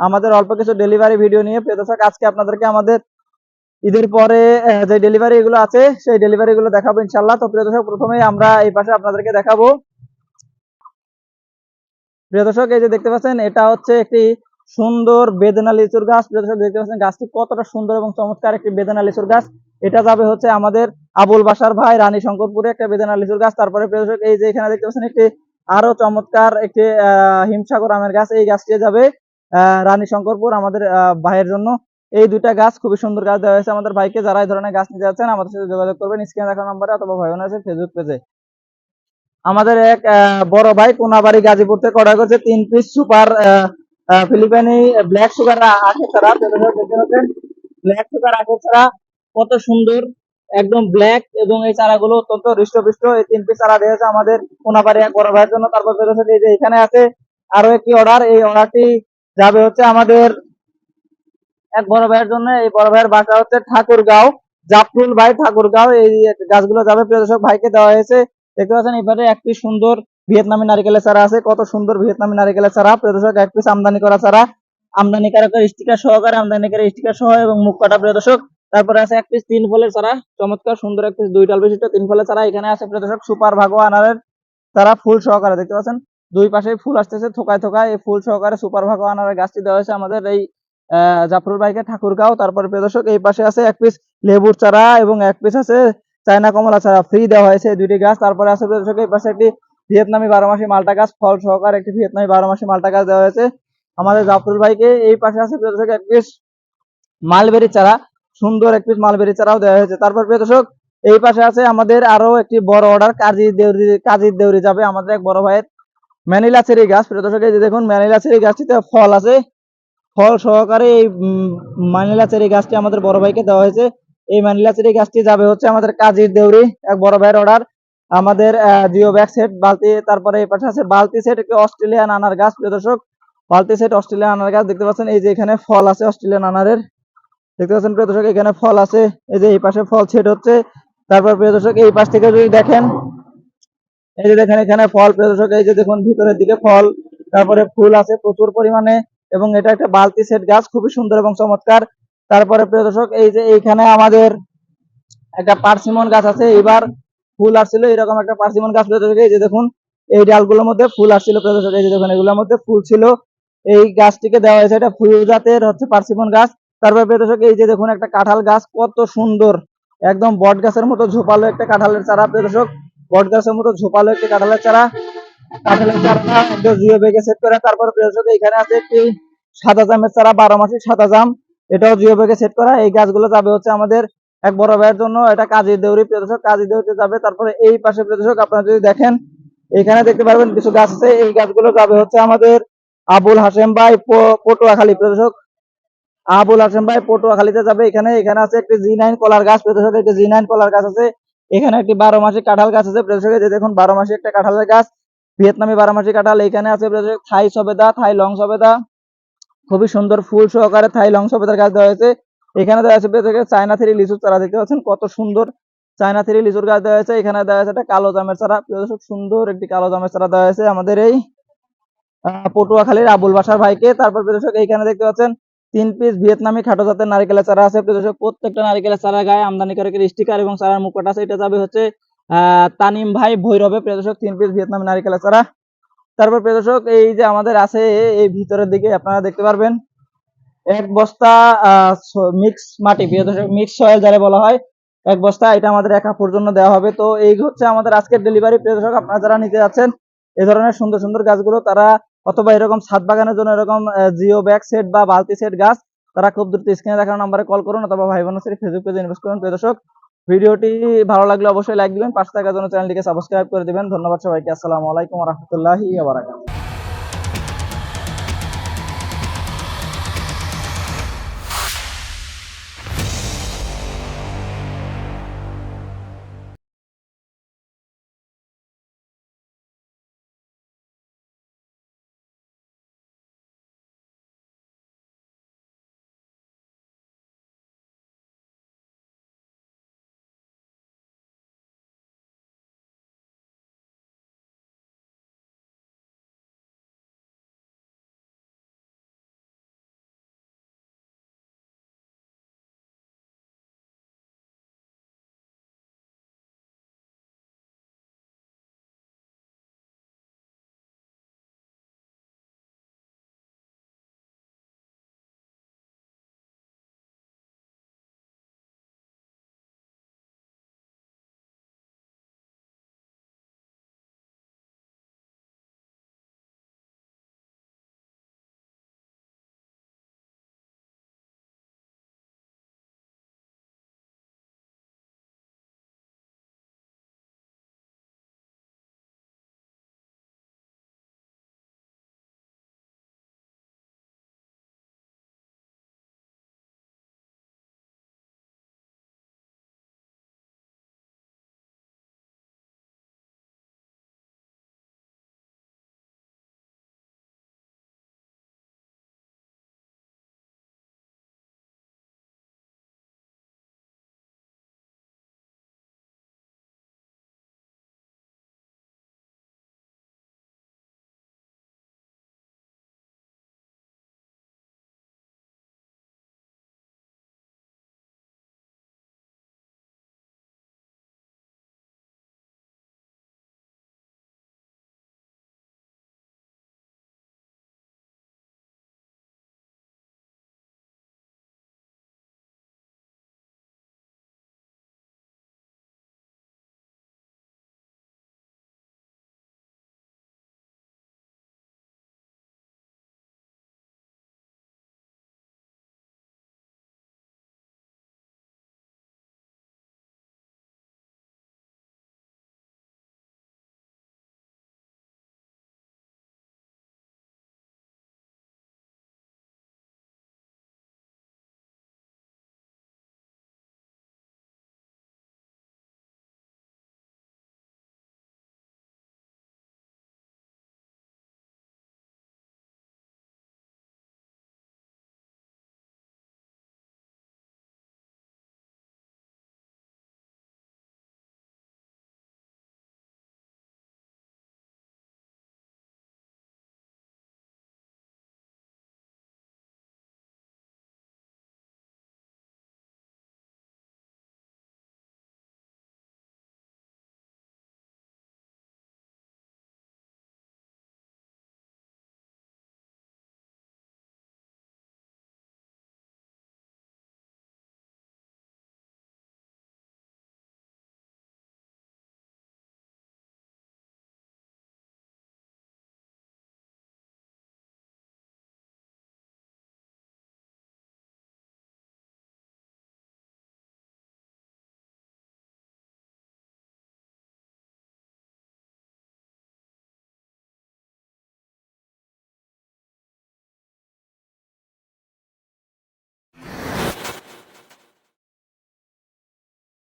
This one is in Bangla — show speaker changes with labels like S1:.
S1: আমাদের অল্প কিছু ডেলিভারি ভিডিও নিয়ে। প্রিয় দর্শক, আজকে আপনাদেরকে আমাদের ঈদের পরে যে ডেলিভারি গুলো আছে, সেই ডেলিভারি গুলো দেখাবো ইনশাল্লাহ তো প্রিয় দর্শক, প্রথমেই আমরা এই পাশে আপনাদেরকে দেখাবো। প্রিয় দর্শক, এই যে দেখতে পাচ্ছেন, এটা হচ্ছে একটি সুন্দর বেদনা লিচুর গাছ। প্রিয় দর্শক, দেখতে পাচ্ছেন, গাছটি কতটা সুন্দর এবং চমৎকার একটি বেদনা লিচুর গাছ। এটা যাবে হচ্ছে আমাদের আবুল বাসার ভাই, রানী শঙ্করপুরে একটা বেদনা লিচুর গাছ, তারপরে এই যে এখানে দেখতে পাচ্ছেন একটি আরও চমৎকার একটি হিমসাগর আমের গাছ, এই গাছটি যাবে রানী শঙ্করপুর আমাদের ভাইয়ের জন্য। এই দুইটা গাছ খুবই সুন্দর গাছ দেওয়া হয়েছে আমাদের ভাইকে, যারা এই ধরনের গাছ নিতে যাচ্ছেন, আমাদের সাথে যোগাযোগ করবেন, স্ক্রিনে দেখা নম্বরে অথবা ভাই আছে ফেসবুক পেজে। আমাদের এক বড় ভাই কোনাবাড়ি, গাজীপুর থেকে অর্ডার করছে, তিন পিস সুপার ফিলিপাইনি ব্ল্যাক সুগার আখের ছাড়া ব্ল্যাক সুগার আখের ছাড়া কত সুন্দর। একদম ব্ল্যাক এবং এই চারাগুলো অত্যন্ত হৃষ্টপুষ্ট। এই তিন পিস চারা দিয়েছে আমাদের কোনাবাড়ি এক ভাইয়ের জন্য, তারপর বেরোচ্ছে এই যে এখানে আছে আরও একটি অর্ডার এই অর্ডারটি যাবে হচ্ছে আমাদের এক বড় ভাইয়ের জন্য। এই বড় ভাইয়ের বাসা হচ্ছে ঠাকুরগাঁও, জাফরুল ভাই ঠাকুরগাঁও। এই গাছগুলো যাবে, প্রিয় দর্শক, ভাইকে দেওয়া হয়েছে। দেখতে পাচ্ছেন এবারে একটি সুন্দর ভিয়েতনামি নারিকেলের চারা আছে। কত সুন্দর ভিয়েতনামি নারিকেলের চারা। প্রিয় দর্শক, এক পিস আমদানি করা চারা। আমদানি কারকের স্টিকার সহকারে আমদানি করে স্টিকার সহ এবং মুখ কাটা, প্রিয় দর্শক। তারপরে আছে এক পিস তিন ফলের চারা, চমৎকার সুন্দর এক পিস দুই ডাল বিশিষ্ট তিন ফলের চারা। এখানে আছে প্রিয় দর্শক, সুপার ভাগো আনারের চারা ফুল সহকারে, দেখতে পাচ্ছেন? দুই পাশে ফুল আসতেছে থোকায় থোকায়, এই ফুল সহকারে সুপার ভাগো আনারের গাছটি দেওয়া হয়েছে আমাদের এই জাফরুল ভাইকে ঠাকুরগাঁও। তারপরে প্রিয় দর্শক, এই পাশে আছে এক পিস লেবুর চারা এবং এক পিস আছে চায়না কমলা চারা। ফ্রি দেওয়া হয়েছে দুইটি গাছ। তারপরে আছে প্রিয় দর্শক, এই পাশে একটি ভিয়েতনামি বারো মাসি মালটা গাছ, ফল সহকারে একটি ভিয়েতনামি বারো মাসি মালটা গাছ দেওয়া হয়েছে আমাদের জাফরুল ভাইকে। এই পাশে আছে প্রিয় দর্শক, এক পিস মালবেরি চারা। সুন্দর এক পিস মালবেরি চারাও দেওয়া হয়েছে। তারপর প্রিয় দর্শক, এই পাশে আছে আমাদের আরও একটি বড় অর্ডার কাজী দেউরি কাজীর দেউরি যাবে আমাদের এক বড় ভাইয়ের ম্যানিলা চেরি গাছ। প্রিয় দর্শক, এই যে দেখুন ম্যানিলা চেরি গাছটিতে ফল আছে। ফল সহকারে এই ম্যানিলা চেরি গাছটি আমাদের বড় ভাইকে দেওয়া হয়েছে। এই ম্যানিলা চেরি গাছটি যাবে হচ্ছে আমাদের কাজীর দেউরি, এক বড় ভাইয়ের অর্ডার আমাদের জিও ব্যাগ সেট, বালতি, তারপরে এই পাশে আছে বালতি সেট অস্ট্রেলিয়ান আনার গাছ। প্রিয় দর্শক, বালতি সেট অস্ট্রেলিয়ান আনার গাছ দেখতে পাচ্ছেন। এই যে এখানে ফল আছে অস্ট্রেলিয়ান আনারের। দেখতে পাচ্ছেন প্রিয় দর্শক, এখানে ফল আছে। এই যে এই পাশে ফল ছেট হচ্ছে। তারপর প্রিয় দর্শক, এই পাশ থেকে যদি দেখেন, এই যে দেখেন এখানে ফল, প্রিয় দর্শক, এই যে দেখুন ভিতরের দিকে ফল, তারপরে ফুল আছে প্রচুর পরিমাণে, এবং এটা একটা বালতি সেট গাছ, খুবই সুন্দর এবং চমৎকার। তারপরে প্রিয় দর্শক, এই যে এইখানে আমাদের একটা পার্সিমন গাছ আছে এবার ফুল আসছিল, এরকম একটা পার্সিমন গাছ, প্রিয় দর্শক, এই যে দেখুন, এই ডালগুলোর মধ্যে ফুল আসছিল, প্রিয় দর্শক, এই যে দেখুন, এগুলোর মধ্যে ফুল ছিল। এই গাছটিকে দেওয়া হয়েছে এটা ফুল জাতের হচ্ছে পার্সিমন গাছ। তারপর দর্শক, এই যে দেখুন একটা কাঁঠাল গাছ, কত সুন্দর। একদম বট গাছের মতো ঝোপালো একটা কাঁঠালের চারা দর্শক। বট গাছের মতো ঝোপালো একটা কাঁঠালের চারা। কাঁঠালের চারাটা একদম বেগে সেট করে, তারপর দর্শক এখানে আছে একটি সাদা জামের চারা, বারো মাসি সাদা জাম। এটাও জিও বেগে সেট করা। এই গাছগুলো যাবে হচ্ছে আমাদের এক বড় ভাইয়ের জন্য, এটা কাজী দেউরি প্রিয় দর্শক, কাজী দেউরিতে যাবে। তারপরে এই পাশে প্রিয় দর্শক, আপনারা যদি দেখেন এখানে দেখতে পারবেন কিছু গাছ আছে। এই গাছগুলো যাবে হচ্ছে আমাদের আবুল হাসেম ভাই পটুয়াখালী প্রিয় দর্শক। আবুল হাসেম ভাই পটুয়াখালীতে যাবে। এখানে এখানে আছে একটি জি নাইন কলার গাছ দর্শক একটি জি নাইন কলার গাছ আছে। এখানে একটি বারো মাসি কাঁঠাল গাছ আছে। যে দেখুন, বারো মাসি একটা কাঁঠালের গাছ। ভিয়েতনামি বারো মাসি কাঁঠাল। এখানে আছে থাই সবেদা, থাই লং সবেদা। খুবই সুন্দর ফুল সহকারে থাই লং সবেদার গাছ দেওয়া হয়েছে। এখানে দেওয়া আছে চায়না থ্রি লিচুর চারা। দেখতে পাচ্ছেন কত সুন্দর চায়না থ্রি লিচুর গাছ দেওয়া হয়েছে। এখানে দেওয়া হয়েছে একটা কালো জামের চারা। প্রিয়দর্শক সুন্দর একটি কালো জামের চারা দেওয়া হয়েছে আমাদের এই পটুয়াখালীর আবুল বাসার ভাইকে। তারপর, প্রিয় দর্শক, এইখানে দেখতে পাচ্ছেন তিন পিস ভিয়েতনামি খাটো জাতের নারিকেলের চারা আছে। দর্শক, প্রত্যেকটা নারিকেলের চারা গায়ে আমদানি করে স্টিকার এবং চারার মুকুট আছে। এটা যাবে হচ্ছে তানিম ভাই ভৈরবে। প্রিয় দর্শক, তিন পিস ভিয়েতনামি নারিকেলের চারা। তারপর প্রিয় দর্শক, এই যে আমাদের আছে, এই ভিতরের দিকে আপনারা দেখতে পারবেন, এক বস্তা মিক্স মাটি। প্রিয় দর্শক মিক্স সয়েল যারে বলা হয়, এক বস্তা। এটা আমাদের এক আপুর জন্য দেওয়া হবে। তো এই হচ্ছে আমাদের আজকের ডেলিভারি প্রিয় দর্শক, আপনারা যারা নিতে যাচ্ছেন এই ধরনের সুন্দর সুন্দর গাছগুলো তারা অথবা এরকম ছাদ বাগানের জন্য এরকম জিও ব্যাগ সেট বা বালতি সেট গাছ, তারা খুব দ্রুত স্ক্রিনে দেখানো নাম্বারে কল করুন অথবা ভাই বোন ফেসবুক পেজে ইনভেস্ট করুন। দর্শক, ভিডিওটি ভালো লাগলে অবশ্যই লাইক দিবেন, পাশে থাকার জন্য চ্যানেলটিকে সাবস্ক্রাইব করে দিবেন। ধন্যবাদ সবাইকে। আসসালামু আলাইকুম রহমতুল্লাহি